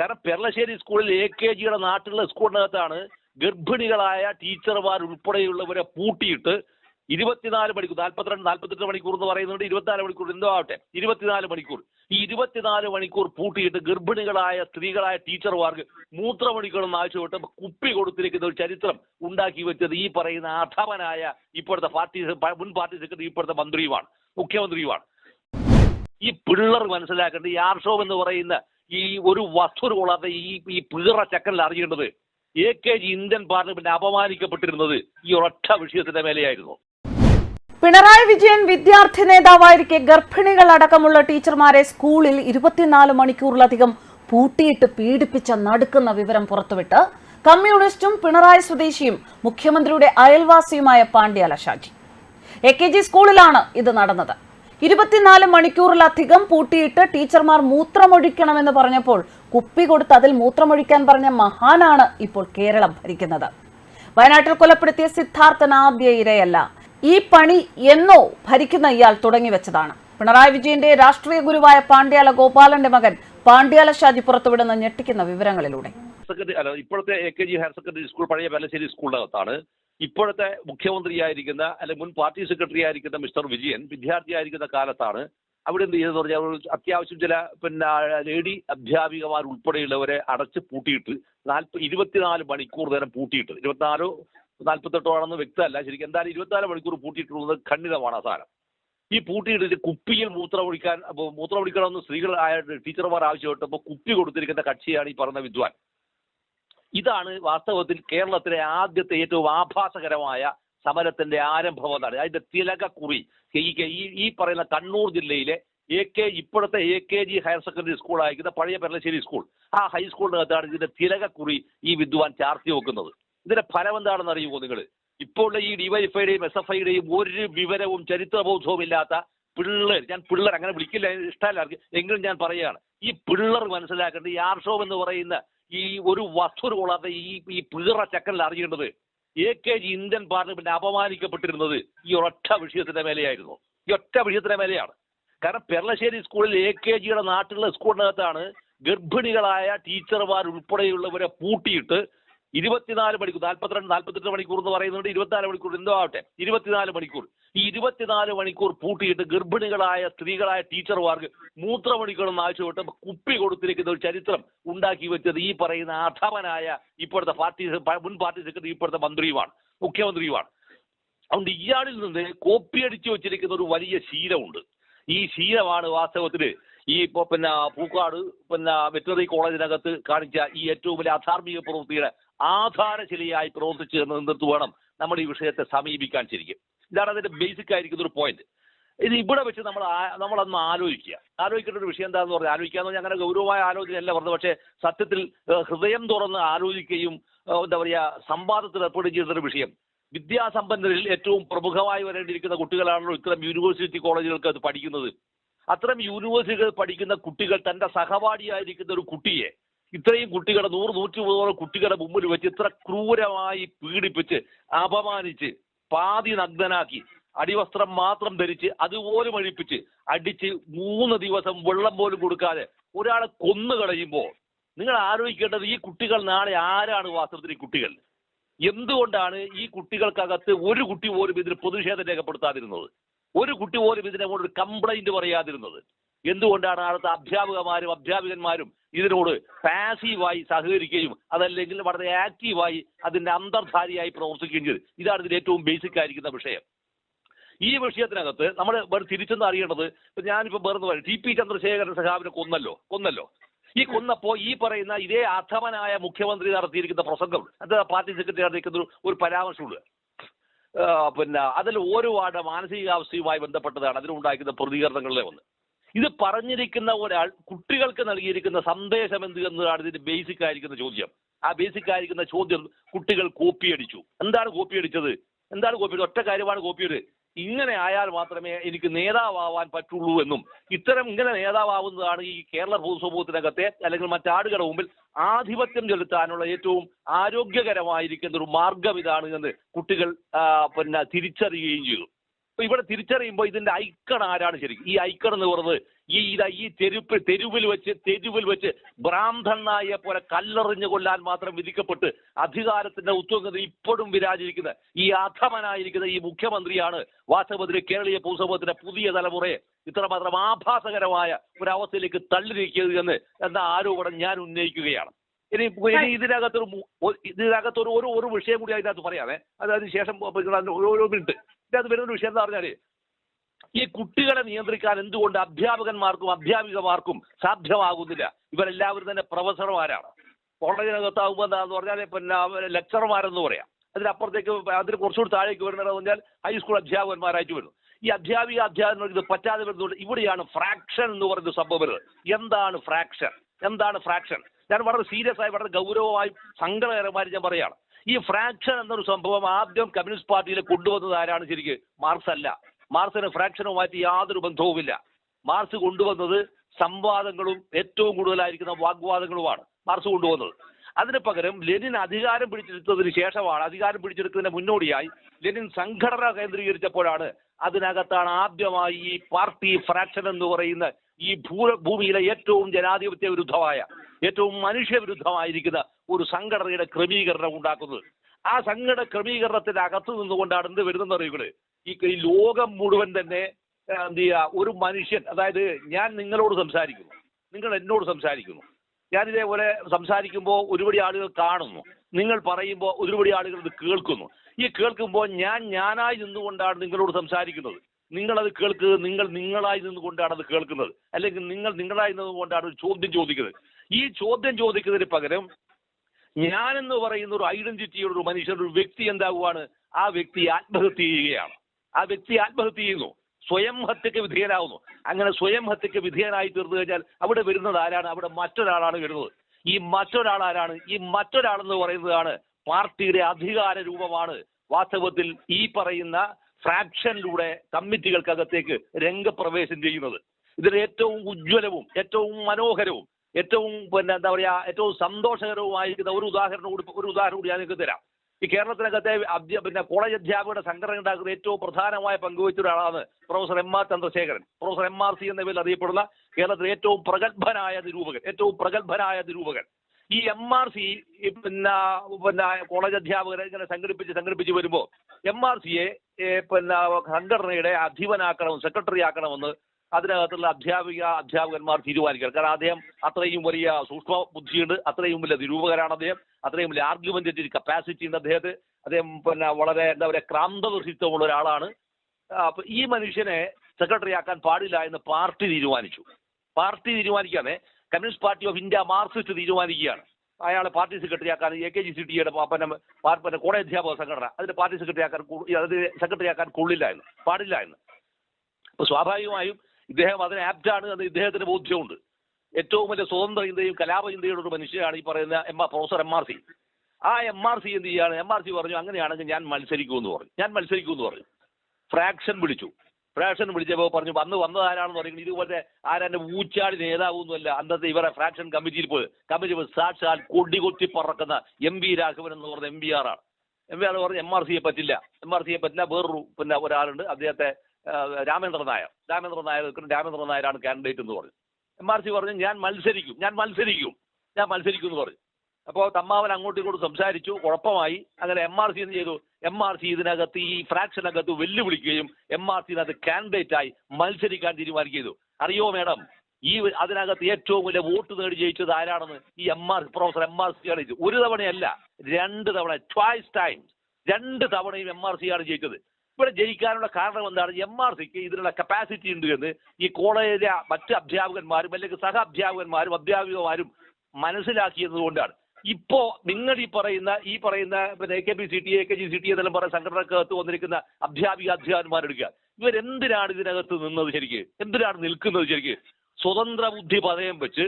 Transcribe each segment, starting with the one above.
കാരണം പെർളശ്ശേരി സ്കൂളിൽ A K ജിയുടെ നാട്ടിലുള്ള സ്കൂളിനകത്താണ് ഗർഭിണികളായ ടീച്ചർമാർ ഉൾപ്പെടെയുള്ളവരെ പൂട്ടിയിട്ട് ഇരുപത്തിനാല് മണിക്കൂർ നാൽപ്പത്തിരണ്ട് നാൽപ്പത്തെട്ട് മണിക്കൂർ എന്ന് പറയുന്നുണ്ട്. ഇരുപത്തിനാല് മണിക്കൂർ എന്തോ ആവട്ടെ ഇരുപത്തിനാല് മണിക്കൂർ. ഈ ഇരുപത്തിനാല് മണിക്കൂർ പൂട്ടിയിട്ട് ഗർഭിണികളായ സ്ത്രീകളായ ടീച്ചർമാർക്ക് മൂത്രമണിക്കൂറെന്ന് ആവശ്യപ്പെട്ട് കുപ്പി കൊടുത്തിരിക്കുന്ന ഒരു ചരിത്രം ഉണ്ടാക്കി വെച്ചത് ഈ പറയുന്ന അധമനായ ഇപ്പോഴത്തെ പാർട്ടി മുൻ പാർട്ടി സെക്രട്ടറി ഇപ്പോഴത്തെ മന്ത്രിയുമാണ് മുഖ്യമന്ത്രിയുമാണ്. ഈ പിള്ളർ മനസ്സിലാക്കേണ്ട ഈ ആർഷോം എന്ന് പറയുന്ന ഈ ഒരു വസ്തു കൊള്ളാത്ത ഈ ഈ പീറ ചക്കനിൽ അറിയേണ്ടത് A K G Indian Parliament അപമാനിക്കപ്പെട്ടിരുന്നത് ഈ ഒരൊറ്റ വിഷയത്തിന്റെ മേലെയായിരുന്നു. പിണറായി വിജയൻ വിദ്യാർത്ഥി നേതാവായിരിക്കെ ഗർഭിണികൾ അടക്കമുള്ള ടീച്ചർമാരെ സ്കൂളിൽ ഇരുപത്തിനാല് മണിക്കൂറിലധികം പൂട്ടിയിട്ട് പീഡിപ്പിച്ച നടുക്കുന്ന വിവരം പുറത്തുവിട്ട് കമ്മ്യൂണിസ്റ്റും പിണറായി സ്വദേശിയും മുഖ്യമന്ത്രിയുടെ അയൽവാസിയുമായ Pandyala Shaji. A K G സ്കൂളിലാണ് ഇത് നടന്നത്. ഇരുപത്തിനാല് മണിക്കൂറിലധികം പൂട്ടിയിട്ട് ടീച്ചർമാർ മൂത്രമൊഴിക്കണമെന്ന് പറഞ്ഞപ്പോൾ കുപ്പി കൊടുത്ത് അതിൽ മൂത്രമൊഴിക്കാൻ പറഞ്ഞ മഹാനാണ് ഇപ്പോൾ കേരളം ഭരിക്കുന്നത്. വയനാട്ടിൽ കൊലപ്പെടുത്തിയ സിദ്ധാർത്ഥൻ ആദ്യ ഇരയല്ല. ഈ പണി എന്നോ ഭരിക്കുന്ന ഇയാൾ തുടങ്ങിവെച്ചതാണ് പിണറായി വിജയന്റെ രാഷ്ട്രീയ ഗുരുവായ പാണ്ഡ്യാല ഗോപാലന്റെ മകൻ പാണ്ഡ്യാല ഷാജി പുറത്തുവിടുന്ന ഞെട്ടിക്കുന്ന വിവരങ്ങളിലൂടെ. സെക്രട്ടറി അല്ല ഇപ്പോഴത്തെ A K G higher secondary school പഴയ ബാലശ്ശേരി സ്കൂളിനകത്താണ് ഇപ്പോഴത്തെ മുഖ്യമന്ത്രിയായിരിക്കുന്ന അല്ലെങ്കിൽ മുൻ പാർട്ടി സെക്രട്ടറി ആയിരിക്കുന്ന മിസ്റ്റർ വിജയൻ വിദ്യാർത്ഥിയായിരിക്കുന്ന കാലത്താണ് അവിടെ എന്ത് ചെയ്തെന്ന് പറഞ്ഞാൽ അത്യാവശ്യം ചില പിന്നെ ലേഡി അധ്യാപികമാർ ഉൾപ്പെടെയുള്ളവരെ അടച്ച് പൂട്ടിയിട്ട് നാൽപ്പ ഇരുപത്തിനാല് മണിക്കൂർ നേരം പൂട്ടിയിട്ട് ഇരുപത്തിനാലോ നാൽപ്പത്തെട്ടോ ആണെന്ന് വ്യക്തമല്ല. ശരിക്കും എന്തായാലും ഇരുപത്തിനാല് മണിക്കൂർ പൂട്ടിയിട്ടുള്ളത് ഖണ്ഡിതമാണ് ആ സാധനം ഈ പൂട്ടിയിട്ടിട്ട് കുപ്പിയിൽ മൂത്രമൊഴിക്കാൻ മൂത്രമൊഴിക്കണമെന്ന് സ്ത്രീകൾ ആയ ടീച്ചർമാർ ആവശ്യപ്പെട്ടപ്പോൾ കുപ്പി കൊടുത്തിരിക്കുന്ന കക്ഷിയാണ് ഈ പറഞ്ഞ വിദ്വാൻ. ഇതാണ് വാസ്തവത്തിൽ കേരളത്തിലെ ആദ്യത്തെ ഏറ്റവും ആഭാസകരമായ സമരത്തിന്റെ ആരംഭം എന്നാണ്. അതിന്റെ തിലകക്കുറി ഈ പറയുന്ന കണ്ണൂർ ജില്ലയിലെ എ കെ ഇപ്പോഴത്തെ A K G higher secondary school ആയിരിക്കുന്ന പഴയ പെരളശ്ശേരി സ്കൂൾ. ആ ഹൈസ്കൂളിനകത്താണ് ഇതിന്റെ തിലകക്കുറി ഈ വിദ്വാൻ ചാർത്തി വെക്കുന്നത്. ഇതിന്റെ ഫലം എന്താണെന്ന് അറിയുമോ നിങ്ങൾ? ഇപ്പോൾ ഈ ഡിവൈഫൈയുടെയും എസ് എഫ് ഐയുടെയും ഒരു വിവരവും ചരിത്രബോധവും ഇല്ലാത്ത പിള്ളേർ. ഞാൻ പിള്ളേർ അങ്ങനെ വിളിക്കില്ല ഇഷ്ടമല്ല. എങ്കിലും ഞാൻ പറയുകയാണ്. ഈ പിള്ളർ മനസ്സിലാക്കേണ്ട ഈ ആർഷോ എന്ന് പറയുന്ന ഈ ഒരു വസ്തുത കൊള്ളാത്ത ഈ ഈ പിറ ചക്കനിൽ അറിയേണ്ടത് A K G Indian Parliament അപമാനിക്കപ്പെട്ടിരുന്നത് ഈ ഒറ്റ വിഷയത്തിന്റെ മേലെയായിരുന്നു. ഈ ഒറ്റ വിഷയത്തിന്റെ മേലെയാണ്. കാരണം പെർളശ്ശേരി സ്കൂളിൽ എ കെ ജിയുടെ നാട്ടിലുള്ള സ്കൂളിനകത്താണ് ഗർഭിണികളായ ടീച്ചർമാർ ഉൾപ്പെടെയുള്ളവരെ പൂട്ടിയിട്ട് ഇരുപത്തിനാല് മണിക്കൂർ നാൽപ്പത്തിരണ്ട് നാൽപ്പത്തെട്ട് മണിക്കൂർ എന്ന് പറയുന്നുണ്ട്. ഇരുപത്തിനാല് മണിക്കൂർ എന്തോ ആവട്ടെ? ഇരുപത്തിനാല് മണിക്കൂർ. ഈ ഇരുപത്തിനാല് മണിക്കൂർ പൂട്ടിയിട്ട് ഗർഭിണികളായ സ്ത്രീകളായ ടീച്ചർമാർക്ക് മൂത്രമണിക്കൂറെന്ന് ആവശ്യപ്പെട്ട് കുപ്പി കൊടുത്തിരിക്കുന്ന ഒരു ചരിത്രം ഉണ്ടാക്കി വെച്ചത് ഈ പറയുന്ന അധമനായ ഇപ്പോഴത്തെ പാർട്ടി മുൻ പാർട്ടി സെക്രട്ടറി ഇപ്പോഴത്തെ മന്ത്രിയുമാണ് മുഖ്യമന്ത്രിയുമാണ്. അതുകൊണ്ട് ഇയാളിൽ നിന്ന് കോപ്പി അടിച്ചു വെച്ചിരിക്കുന്ന ഒരു വലിയ ശീലമുണ്ട്. ഈ ശീലമാണ് വാസ്തവത്തിൽ ഈ ഇപ്പോൾ പിന്നെ പൂക്കാട് പിന്നെ വെറ്ററി കോളേജിനകത്ത് കാണിച്ച ഈ ഏറ്റവും വലിയ അധാർമിക പ്രവൃത്തിയുടെ ആധാരശിലയായി പ്രവർത്തിച്ചു എന്നിടത്ത് വേണം നമ്മൾ ഈ വിഷയത്തെ സമീപിക്കാൻ ശരിക്കും. ഇതാണ് അതിന്റെ ബേസിക് ആയിരിക്കുന്ന ഒരു പോയിന്റ് ഇത് ഇവിടെ വെച്ച് നമ്മൾ നമ്മളൊന്ന് ആലോചിക്കുക. ആലോചിക്കേണ്ട ഒരു വിഷയം എന്താണെന്ന് പറഞ്ഞാൽ ആലോചിക്കുക എന്ന് പറഞ്ഞാൽ അങ്ങനെ ഗൗരവമായ ആലോചനയല്ല പറഞ്ഞത്. പക്ഷേ സത്യത്തിൽ ഹൃദയം തുറന്ന് ആലോചിക്കുകയും എന്താ പറയുക സംവാദത്തിൽ ഏർപ്പെടുകയും ഒരു വിഷയം. വിദ്യാസമ്പന്നരിൽ ഏറ്റവും പ്രമുഖമായി വരേണ്ടിയിരിക്കുന്ന കുട്ടികളാണല്ലോ ഇത്തരം യൂണിവേഴ്സിറ്റി കോളേജുകൾക്ക് അത് പഠിക്കുന്നത്. അത്തരം യൂണിവേഴ്സിറ്റികൾ പഠിക്കുന്ന കുട്ടികൾ തന്റെ സഹപാഠിയായിരിക്കുന്ന ഒരു കുട്ടിയെ ഇത്രയും കുട്ടികളെ നൂറ് നൂറ്റി മുപ്പതോളം കുട്ടികളെ മുമ്പിൽ വെച്ച് ഇത്ര ക്രൂരമായി പീഡിപ്പിച്ച് അപമാനിച്ച് പാതി നഗ്നനാക്കി അടിവസ്ത്രം മാത്രം ധരിച്ച് അതുപോലും അഴിപ്പിച്ച് അടിച്ച് മൂന്ന് ദിവസം വെള്ളം പോലും കൊടുക്കാതെ ഒരാളെ കൊന്നു കളയുമ്പോൾ നിങ്ങൾ ആലോചിക്കേണ്ടത് ഈ കുട്ടികൾ നാളെ ആരാണ് വാസ്തവത്തിൽ ഈ കുട്ടികൾ? എന്തുകൊണ്ടാണ് ഈ കുട്ടികൾക്കകത്ത് ഒരു കുട്ടി പോലും ഇതിന് പ്രതിഷേധം രേഖപ്പെടുത്താതിരുന്നത്? ഒരു കുട്ടി പോലും ഇതിനോട് ഒരു കംപ്ലൈന്റ് പറയാതിരുന്നത്? എന്തുകൊണ്ടാണ് അടുത്ത അധ്യാപകന്മാരും അധ്യാപികന്മാരും ഇതിനോട് പാസീവായി സഹകരിക്കുകയും അതല്ലെങ്കിൽ വളരെ ആക്റ്റീവായി അതിന്റെ അന്തർധാരിയായി പ്രവർത്തിക്കുകയും ചെയ്തു? ഇതാണ് ഇതിൽ ഏറ്റവും ബേസിക് ആയിരിക്കുന്ന വിഷയം. ഈ വിഷയത്തിനകത്ത് നമ്മൾ വേറെ തിരിച്ചെന്ന് അറിയേണ്ടത് ഇപ്പൊ ഞാനിപ്പോ വേറെ പറയും ടി പി ചന്ദ്രശേഖരൻ സഖാവിനെ കൊന്നല്ലോ. കൊന്നല്ലോ. ഈ കൊന്നപ്പോ ഈ പറയുന്ന ഇതേ അധമനായ മുഖ്യമന്ത്രി നടത്തിയിരിക്കുന്ന പ്രസംഗം അത് പാർട്ടി സെക്രട്ടറി നടത്തിയിരിക്കുന്ന ഒരു- പരാമർശമുണ്ട്. പിന്നെ അതിൽ ആളുടെ മാനസികാവസ്ഥയുമായി ബന്ധപ്പെട്ടതാണ്. അതിലുണ്ടായിരിക്കുന്ന പ്രതികരണങ്ങളിലെ ഒന്ന്. ഇത് പറഞ്ഞിരിക്കുന്ന ഒരാൾ കുട്ടികൾക്ക് നൽകിയിരിക്കുന്ന സന്ദേശം എന്ത് എന്നതാണ് ഇതിന്റെ ബേസിക് ആയിരിക്കുന്ന ചോദ്യം. ആ ബേസിക് ആയിരിക്കുന്ന ചോദ്യം കുട്ടികൾ കോപ്പി കോപ്പിയടിച്ചു എന്താണ് കോപ്പി കോപ്പിയടിച്ചത് എന്താണ് കോപ്പി ഒറ്റ കാര്യമാണ് കോപ്പി കോപ്പിയത് ഇങ്ങനെ ആയാൽ മാത്രമേ എനിക്ക് നേതാവാൻ പറ്റുള്ളൂ എന്നും ഇത്തരം ഇങ്ങനെ നേതാവാവുന്നതാണ് ഈ കേരള പൊതുസമൂഹത്തിനകത്തെ അല്ലെങ്കിൽ മറ്റാടുകളുടെ മുമ്പിൽ ആധിപത്യം ചെലുത്താനുള്ള ഏറ്റവും ആരോഗ്യകരമായിരിക്കുന്ന ഒരു മാർഗം ഇതാണ് എന്ന് കുട്ടികൾ പിന്നെ തിരിച്ചറിയുകയും ചെയ്തു. ഇവിടെ തിരിച്ചറിയുമ്പോൾ ഇതിന്റെ ഐക്കൺ ആരാണ് ശരിക്കും? ഈ ഐക്കൺ എന്ന് പറയുന്നത് ഈ ഇതാ ഈ തെരുപ്പ് തെരുവിൽ വെച്ച് തെരുവിൽ വെച്ച് ഭ്രാന്തനായ പോലെ കല്ലെറിഞ്ഞു കൊല്ലാൻ മാത്രം വിധിക്കപ്പെട്ട് അധികാരത്തിന്റെ ഉത്തരവ് ഇപ്പോഴും വിരാജിരിക്കുന്ന ഈ അധമനായിരിക്കുന്ന ഈ മുഖ്യമന്ത്രിയാണ് വാസ്തവത്തിൽ കേരളീയ പൊതുസമൂഹത്തിന്റെ പുതിയ തലമുറയെ ഇത്രമാത്രം ആഭാസകരമായ ഒരവസ്ഥയിലേക്ക് തള്ളിയിരിക്കുന്നത് എന്ന് എന്ന ആരോപണം ഞാൻ ഉന്നയിക്കുകയാണ്. ഇനി ഇനി ഇതിനകത്തൊരു ഇതിനകത്തൊരു ഒരു ഒരു വിഷയം കൂടി അതിനകത്ത് പറയാമേ. അതായത് ശേഷം ഓരോ മിനിറ്റ് ഇതിനകത്ത് വരുന്ന വിഷയം എന്താ പറഞ്ഞാൽ ഈ കുട്ടികളെ നിയന്ത്രിക്കാൻ എന്തുകൊണ്ട് അധ്യാപകന്മാർക്കും അധ്യാപികമാർക്കും സാധ്യമാകുന്നില്ല? ഇവരെല്ലാവരും തന്നെ പ്രൊഫസർമാരാണ്. കോളേജിനകത്താകുമ്പോൾ എന്താന്ന് പറഞ്ഞാൽ പിന്നെ ലെക്ചർമാരെന്ന് പറയാം. അതിനപ്പുറത്തേക്ക് അതിന് കുറച്ചുകൂടി താഴേക്ക് വരുന്നത് പറഞ്ഞാൽ ഹൈസ്കൂൾ അധ്യാപകന്മാരായിട്ട് വരുന്നു ഈ അധ്യാപിക അധ്യാപകർക്ക് ഇത് പറ്റാതെ വരുന്നുണ്ട് ഇവിടെയാണ് ഫ്രാക്ഷൻ എന്ന് പറയുന്ന സംഭവം എന്താണ് ഫ്രാക്ഷൻ? എന്താണ് ഫ്രാക്ഷൻ? ഞാൻ വളരെ സീരിയസ് ആയി വളരെ ഗൗരവമായി സങ്കടകരമായി ഞാൻ പറയാണ് ഈ ഫ്രാക്ഷൻ എന്നൊരു സംഭവം ആദ്യം കമ്മ്യൂണിസ്റ്റ് പാർട്ടിയിൽ കൊണ്ടുവന്നത് ആരാണ് ശരിക്ക്? മാർക്സ് അല്ല. മാർക്സിന് ഫ്രാക്ഷനുമായിട്ട് യാതൊരു ബന്ധവുമില്ല. മാർക്സ് കൊണ്ടുവന്നത് സംവാദങ്ങളും ഏറ്റവും കൂടുതലായിരിക്കുന്ന വാഗ്വാദങ്ങളുമാണ് മാർക്സ് കൊണ്ടുവന്നത്. അതിന് പകരം ലെനിൻ അധികാരം പിടിച്ചെടുത്തതിന് ശേഷമാണ് അധികാരം പിടിച്ചെടുക്കുന്നതിന് മുന്നോടിയായി ലെനിൻ സംഘടന കേന്ദ്രീകരിച്ചപ്പോഴാണ് അതിനകത്താണ് ആദ്യമായി ഈ പാർട്ടി ഫ്രാക്ഷൻ എന്ന് പറയുന്ന ഈ ഭൂ ഭൂമിയിലെ ഏറ്റവും ജനാധിപത്യ വിരുദ്ധമായ ഏറ്റവും മനുഷ്യവിരുദ്ധമായിരിക്കുന്ന ഒരു സംഘടനയുടെ ക്രമീകരണം ഉണ്ടാക്കുന്നത്. ആ സംഘടന ക്രമീകരണത്തിന്റെ അകത്തു നിന്നുകൊണ്ടാണ് എന്ത് വരുന്നത് അറിയുന്നത് ഈ ലോകം മുഴുവൻ തന്നെ എന്ത് ചെയ്യുക? ഒരു മനുഷ്യൻ അതായത് ഞാൻ നിങ്ങളോട് സംസാരിക്കുന്നു. നിങ്ങൾ എന്നോട് സംസാരിക്കുന്നു. ഞാൻ ഇതേപോലെ സംസാരിക്കുമ്പോൾ ഒരുപടി ആളുകൾ കാണുന്നു. നിങ്ങൾ പറയുമ്പോൾ ഒരുപടി ആളുകൾ ഇത് കേൾക്കുന്നു. ഈ കേൾക്കുമ്പോൾ ഞാൻ ഞാനായി നിന്നുകൊണ്ടാണ് നിങ്ങളോട് സംസാരിക്കുന്നത്. നിങ്ങളത് കേൾക്കുക നിങ്ങൾ നിങ്ങളായി നിന്നുകൊണ്ടാണ് അത് കേൾക്കുന്നത്. അല്ലെങ്കിൽ നിങ്ങൾ നിങ്ങളായി നിന്നുകൊണ്ടാണ് ഒരു ചോദ്യം ചോദിക്കുന്നത്. ഈ ചോദ്യം ചോദിക്കുന്നതിന് പകരം ഞാനെന്ന് പറയുന്ന ഒരു ഐഡന്റിറ്റിയുടെ ഒരു മനുഷ്യൻ ഒരു വ്യക്തി എന്താകുവാണ് ആ വ്യക്തി ആത്മഹത്യ ചെയ്യുകയാണ്. ആ വ്യക്തി ആത്മഹത്യ ചെയ്യുന്നു. സ്വയം ഹത്യക്ക് വിധേയനാവുന്നു. അങ്ങനെ സ്വയം ഹത്യക്ക് വിധേയനായി തീർന്നു കഴിഞ്ഞാൽ അവിടെ വരുന്നത് ആരാണ്? അവിടെ മറ്റൊരാളാണ് വരുന്നത്. ഈ മറ്റൊരാൾ ആരാണ് ഈ മറ്റൊരാളെന്ന് പറയുന്നതാണ് പാർട്ടിയുടെ അധികാര രൂപമാണ് വാസ്തവത്തിൽ ഈ പറയുന്ന ഫ്രാക്ഷനിലൂടെ കമ്മിറ്റികൾക്കകത്തേക്ക് രംഗപ്രവേശം ചെയ്യുന്നത്. ഇതിൽ ഏറ്റവും ഉജ്ജ്വലവും ഏറ്റവും മനോഹരവും ഏറ്റവും പിന്നെ എന്താ പറയാ ഏറ്റവും സന്തോഷകരവുമായിരിക്കുന്ന ഒരു ഉദാഹരണം കൂടി ഒരു ഉദാഹരണം കൂടി ഞാൻ നിങ്ങൾക്ക് തരാം. ഈ കേരളത്തിനകത്തെ പിന്നെ കോളേജ് അധ്യാപകരുടെ സംഘടന ഉണ്ടാക്കുന്ന ഏറ്റവും പ്രധാനമായ പങ്കുവച്ച ഒരാളാണ് professor M R Chandrasekharan. Professor M R C എന്ന പേരിൽ അറിയപ്പെടുന്ന കേരളത്തിലെ ഏറ്റവും പ്രഗത്ഭനായ നിരൂപകൻ ഏറ്റവും പ്രഗത്ഭനായ നിരൂപകൻ ഈ എം ആർ സി പിന്നെ പിന്നെ കോളേജ് അധ്യാപകരെ ഇങ്ങനെ സംഘടിപ്പിച്ച് സംഘടിപ്പിച്ച് വരുമ്പോൾ എം ആർ സിയെ പിന്നെ സംഘടനയുടെ അധിപനാക്കണം സെക്രട്ടറി ആക്കണമെന്ന് അതിനകത്തുള്ള അധ്യാപിക അധ്യാപകന്മാർ തീരുമാനിക്കണം. കാരണം അദ്ദേഹം അത്രയും വലിയ സൂക്ഷ്മ ബുദ്ധിയുണ്ട് അത്രയും വലിയ നിരൂപകരാണ് അദ്ദേഹം. അത്രയും വലിയ ആർഗ്യുമെന്റേറ്റീവ് കപ്പാസിറ്റി ഉണ്ട് അദ്ദേഹത്തെ അദ്ദേഹം പിന്നെ വളരെ എന്താ പറയുക ക്രാന്തവൃത്തിത്വമുള്ള ഒരാളാണ്. അപ്പൊ ഈ മനുഷ്യനെ സെക്രട്ടറി ആക്കാൻ പാടില്ല എന്ന് പാർട്ടി തീരുമാനിച്ചു. Party തീരുമാനിക്കാതെ Communist Party of India Marxist തീരുമാനിക്കുകയാണ്. അയാളെ പാർട്ടി സെക്രട്ടറി ആക്കാൻ എ കെ ജി സി ടിയുടെ പിന്നെ അധ്യാപക സംഘടന അതിന്റെ പാർട്ടി സെക്രട്ടറി ആക്കാൻ അതിന് സെക്രട്ടറി ആക്കാൻ കൊള്ളില്ല എന്ന്. പാടില്ല എന്ന്. അപ്പൊ സ്വാഭാവികമായും ഇദ്ദേഹം അതിന് ആപ്റ്റാണ് എന്ന് ഇദ്ദേഹത്തിന് ബോധ്യമുണ്ട്. ഏറ്റവും വലിയ സ്വതന്ത്ര ഇന്ത്യയും കലാപ ഇന്ത്യയുടെ ഒരു മനുഷ്യനാണ് ഈ പറയുന്ന M professor M R C. ആ എം ആർ സി എന്ത് ചെയ്യാണ് എം ആർ സി പറഞ്ഞു അങ്ങനെയാണെങ്കിൽ ഞാൻ മത്സരിക്കുമെന്ന് പറഞ്ഞു. ഞാൻ മത്സരിക്കുമെന്ന് പറഞ്ഞു. ഫ്രാക്ഷൻ വിളിച്ചു. ഫ്രാക്ഷൻ വിളിച്ചപ്പോൾ പറഞ്ഞു വന്ന് വന്നതാരാണെന്ന് പറയുന്നത് ഇതുപോലെ ആരാന്റെ ഊച്ചാടി നേതാവൊന്നുമല്ല. അന്നത്തെ ഇവരെ ഫ്രാക്ഷൻ കമ്മിറ്റിയിൽ പോയി കമ്മിറ്റി പോയി സാക്ഷാൽ കൊടികൊത്തി പറക്കുന്ന എം വി രാഘവൻ എന്ന് പറഞ്ഞ എം വി ആർ ആണ്. എം വി ആർ പറഞ്ഞു എം ആർ സിയെ പറ്റില്ല. എം ആർ സിയെ പറ്റില്ല. വേറൊരു പിന്നെ ഒരാളുണ്ട്. അദ്ദേഹത്തെ രാമേന്ദ്രനായർ നായർ. രാമേന്ദ്രൻ നായർ നായരാണ് കാൻഡിഡേറ്റ് എന്ന് പറഞ്ഞു. എം ആർ സി പറഞ്ഞു ഞാൻ മത്സരിക്കും ഞാൻ മത്സരിക്കും ഞാൻ മത്സരിക്കും എന്ന് പറഞ്ഞു. അപ്പോൾ തമ്മാവൻ അങ്ങോട്ടും ഇങ്ങോട്ടും സംസാരിച്ചു കുഴപ്പമായി. അങ്ങനെ എം ആർ സി എന്ത് ചെയ്തു? എം ആർ സി ഇതിനകത്ത് ഈ ഫ്രാക്ഷനകത്ത് വെല്ലുവിളിക്കുകയും എം ആർ സിനകത്ത് കാൻഡിഡേറ്റ് ആയി മത്സരിക്കാൻ തീരുമാനിക്കുകയും ചെയ്തു. അറിയോ മേഡം? ഈ അതിനകത്ത് ഏറ്റവും വലിയ വോട്ട് നേടി ജയിച്ചത് ആരാണെന്ന് ഈ M R professor M R C ആണ് ഒരു തവണയല്ല രണ്ട് തവണ ട്വൈസ് ടൈംസ് രണ്ട് തവണയും എം ആർ സി ആണ് ജയിച്ചത്. ഇവിടെ ജയിക്കാനുള്ള കാരണം എന്താണ്? എം ആർ സിക്ക് ഇതിനുള്ള കപ്പാസിറ്റി ഉണ്ട് എന്ന് ഈ കോളേജിലെ മറ്റ് അധ്യാപകന്മാരും അല്ലെങ്കിൽ സഹ അധ്യാപകന്മാരും അധ്യാപികമാരും മനസ്സിലാക്കിയതുകൊണ്ടാണ് ഇപ്പോ നിങ്ങൾ ഈ പറയുന്ന ഈ പറയുന്ന പിന്നെ A K P C T A K G C T എന്നെല്ലാം പറയുന്ന സംഘടനക്കകത്ത് വന്നിരിക്കുന്ന അധ്യാപിക അധ്യാപകന്മാരെടുക്കുക. ഇവരെന്തിനാണ് ഇതിനകത്ത് നിന്നത് ശരിക്ക്? എന്തിനാണ് നിൽക്കുന്നത് ശരിക്ക്? സ്വതന്ത്ര ബുദ്ധി പതയം വെച്ച്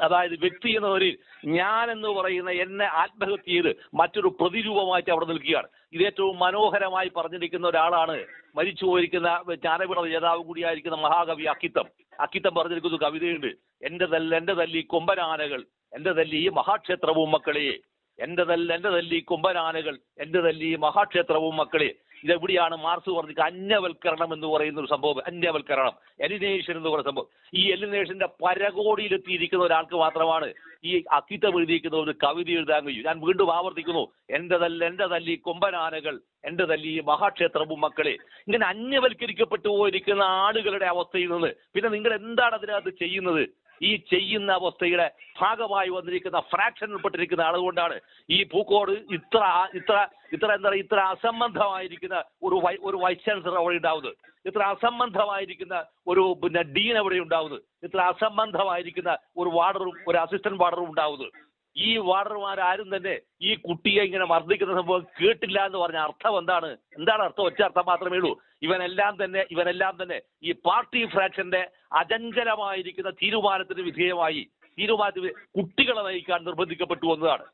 അതായത് വ്യക്തി എന്ന ഞാൻ എന്ന് പറയുന്ന എന്നെ ആത്മഹത്യ ചെയ്ത് മറ്റൊരു പ്രതിരൂപമായിട്ട് അവിടെ നിൽക്കുകയാണ്. ഇത് ഏറ്റവും മനോഹരമായി പറഞ്ഞിരിക്കുന്ന ഒരാളാണ്. മരിച്ചു പോയിരിക്കുന്ന ജ്ഞാനപീഠ ജേതാവ് കൂടിയായിരിക്കുന്ന മഹാകവി അക്കിത്തം. അക്കിത്തം പറഞ്ഞിരിക്കുന്ന കവിതയുണ്ട്. എന്റെ തല്ല എന്റെ തല്ലി കൊമ്പനാനകൾ എന്റെ തല്ലി മഹാക്ഷേത്രവും മക്കളെ എന്റെ തല്ല എന്റെ തല്ലി കൊമ്പനാനകൾ എന്റെ തല്ലി മഹാക്ഷേത്രവും മക്കളെ ഇതെവിടെയാണ് മാർസ് പറഞ്ഞത് അന്യവൽക്കരണം എന്ന് പറയുന്ന ഒരു സംഭവം അന്യവൽക്കരണം. എലിനേഷൻ എന്ന് പറയുന്ന സംഭവം. ഈ എലിനേഷന്റെ പരകോടിയിലെത്തിയിരിക്കുന്ന ഒരാൾക്ക് മാത്രമാണ് ഈ അക്കിത്തം എഴുതിയിരിക്കുന്ന ഒരു കവിത എഴുതാൻ കഴിയും. ഞാൻ വീണ്ടും ആവർത്തിക്കുന്നു. എന്റെ തല്ല എന്റെ തല്ലി കൊമ്പനാനകൾ എന്റെ തല്ലി മഹാക്ഷേത്രവും മക്കളെ. ഇങ്ങനെ അന്യവൽക്കരിക്കപ്പെട്ടു പോയിരിക്കുന്ന ആളുകളുടെ അവസ്ഥയിൽ നിന്ന് പിന്നെ നിങ്ങൾ എന്താണ് അതിനകത്ത് ചെയ്യുന്നത്? ഈ ചെയ്യുന്ന അവസ്ഥയുടെ ഭാഗമായി വന്നിരിക്കുന്ന ഫ്രാക്ഷനിൽപ്പെട്ടിരിക്കുന്ന ആളുകൊണ്ടാണ് ഈ പൂക്കോട് ഇത്ര ഇത്ര ഇത്ര എന്താ പറയുക ഇത്ര അസംബന്ധമായിരിക്കുന്ന ഒരു വൈ- ഒരു വൈസ് ചാൻസലർ അവിടെ ഉണ്ടാവുന്നത്. ഇത്ര അസംബന്ധമായിരിക്കുന്ന ഒരു പിന്നെ ഡീൻ അവിടെ ഉണ്ടാവുന്നത്. ഇത്ര അസംബന്ധമായിരിക്കുന്ന ഒരു വാർഡറും ഒരു അസിസ്റ്റന്റ് വാർഡറും ഉണ്ടാവുന്നത്. ഈ വാർഡർമാരാരും തന്നെ ഈ കുട്ടിയെ ഇങ്ങനെ മർദ്ദിക്കുന്ന സംഭവം കേട്ടില്ല എന്ന് പറഞ്ഞ അർത്ഥം എന്താണ്? എന്താണ് അർത്ഥം? ഒറ്റ അർത്ഥം മാത്രമേ ഉള്ളൂ. ഇവനെല്ലാം തന്നെ ഇവനെല്ലാം തന്നെ ഈ പാർട്ടി ഫ്രാക്ഷന്റെ അചഞ്ചലമായിരിക്കുന്ന തീരുമാനത്തിന് വിധേയമായി തീരുമാനത്തിന് കുട്ടികളെ നയിക്കാൻ നിർബന്ധിക്കപ്പെട്ടു എന്നതാണ്.